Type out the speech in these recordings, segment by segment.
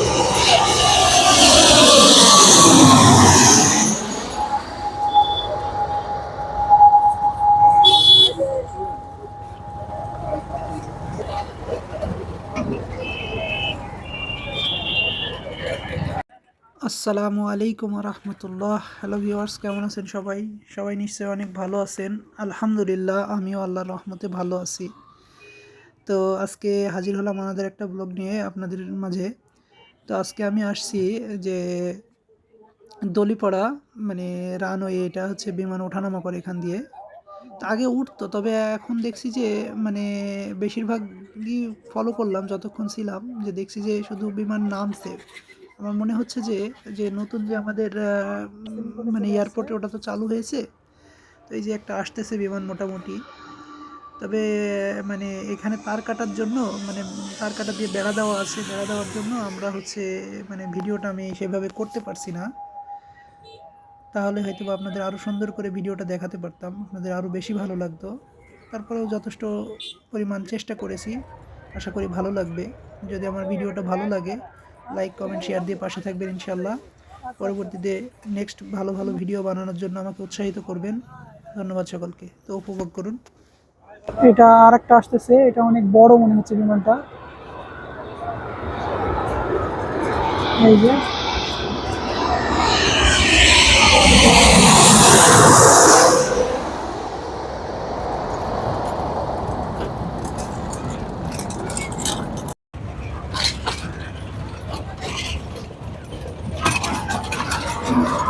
আসসালামু আলাইকুম রহমতুল্লাহ hello viewers কেমন আছেন সবাই? সবাই নিশ্চয়ই অনেক ভালো আছেন। আলহামদুলিল্লাহ, আমিও আল্লাহ রহমতে ভালো আছি। তো আজকে হাজির হলাম আমাদের একটা ব্লগ নিয়ে আপনাদের মাঝে। তো আজকে আমি আসছি যে দলিপাড়া মানে রানওয়ে, এটা হচ্ছে বিমান ওঠানামা করে এখান দিয়ে। আগে উঠতো, তবে এখন দেখছি যে মানে বেশিরভাগই ফলো করলাম যতক্ষণ ছিলাম, যে দেখছি যে শুধু বিমান নামছে। আমার মনে হচ্ছে যে যে নতুন যে আমাদের মানে এয়ারপোর্টে ওটা তো চালু হয়েছে, তো এই যে একটা আসতেছে বিমান মোটামুটি। তবে মানে এখানে তার কাটার জন্য মানে তার কাটা দিয়ে বেড়া দেওয়া আছে, বেড়া দেওয়ার জন্য আমরা হচ্ছে মানে ভিডিওটা আমি সেভাবে করতে পারছি না। তাহলে হয়তো আপনাদের আরও সুন্দর করে ভিডিওটা দেখাতে পারতাম, আপনাদের আরও বেশি ভালো লাগতো। তারপরেও যথেষ্ট পরিমাণ চেষ্টা করেছি, আশা করি ভালো লাগবে। যদি আমার ভিডিওটা ভালো লাগে, লাইক, কমেন্ট, শেয়ার দিয়ে পাশে থাকবেন ইনশাল্লাহ পরবর্তীতে নেক্সট ভালো ভালো ভিডিও বানানোর জন্য আমাকে উৎসাহিত করবেন। ধন্যবাদ সকলকে। তো উপভোগ করুন। এটা আর একটা আসতেছে এটা অনেক বড় মনে হচ্ছে বিমানটা। এই যে। আমরা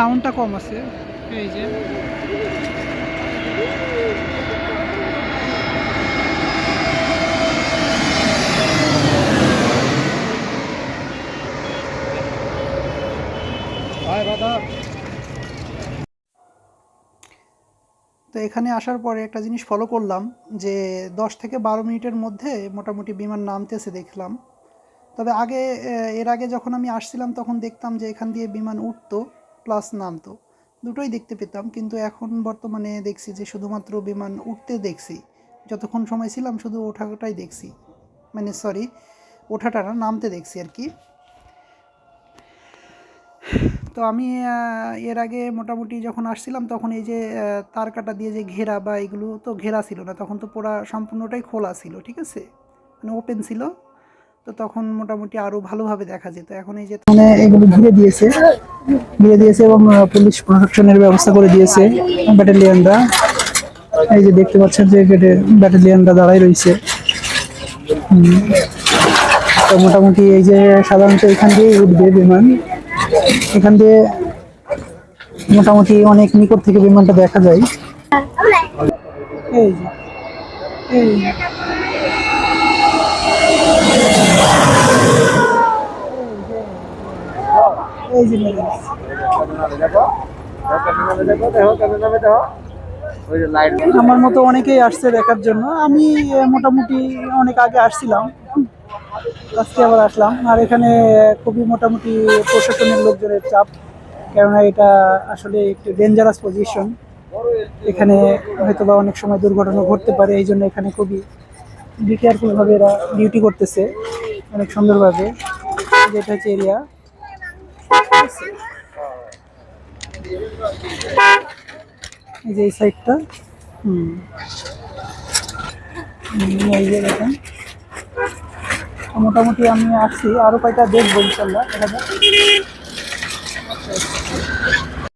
সাউন্ডটা কম আছে। এই যে। তো এখানে আসার পরে একটা জিনিস ফলো করলাম যে দশ থেকে বারো মিনিটের মধ্যে মোটামুটি বিমান নামতেছে দেখলাম। তবে আগে এর আগে যখন আমি আসছিলাম তখন দেখতাম যে এখান দিয়ে বিমান উঠতো। প্লাস নামতো দুটোই দেখতে পেতাম, কিন্তু এখন বর্তমানে দেখছি যে শুধুমাত্র বিমান উঠতে দেখছি। যতক্ষণ সময় ছিলাম শুধু ওঠাটাই দেখছি। মানে সরি ওঠাটা না, নামতে দেখছি আর কি। তো আমি এর আগে মোটামুটি যখন আসছিলাম তখন এই যে তার কাটা দিয়ে যে ঘেরা বা এগুলো তো ঘেরা ছিল না, তখন তো পুরা সম্পূর্ণটাই খোলা ছিল, ঠিক আছে? মানে ওপেন ছিল। তো তখন মোটামুটি আরও ভালোভাবে দেখা যেত। এখন এই যে মানে এগুলো ঘিরে দিয়েছে ঘিরে দিয়েছে এবং পুলিশ প্রোটেকশনের ব্যবস্থা করে দিয়েছে ব্যাটালিয়ানরা এই যে দেখতে পাচ্ছেন যে গেটে ব্যাটালিয়ানরা দাঁড়াই রয়েছে। তো মোটামুটি এই যে সাধারণত এখান দিয়ে উঠবে বিমান। এখান দিয়ে মোটামুটি অনেক নিকট থেকে বিমানটা দেখা যায়। এই যে, এই। আমার মতো অনেকেই আসছে দেখার জন্য। আমি মোটামুটি অনেক আগে আসছিলাম। আজকে আবার আসলাম। আর এখানে খুবই মোটামুটি প্রশাসনের লোকজনের চাপ, কেননা এটা আসলে একটু ডেঞ্জারাস পজিশন এখানে হয়তো বা অনেক সময় দুর্ঘটনা ঘটতে পারে, এই জন্য এখানে খুবই কেয়ারফুলভাবে এরা ডিউটি করতেছে। অনেক সুন্দরভাবে যেটা হচ্ছে এরিয়া। এই যে এই সাইডটা। হুম। এই যে দেখেন। মোটামুটি আমি আসছি, আরও কয়টা দেখব ইনশাল্লাহ, দেখা যাক।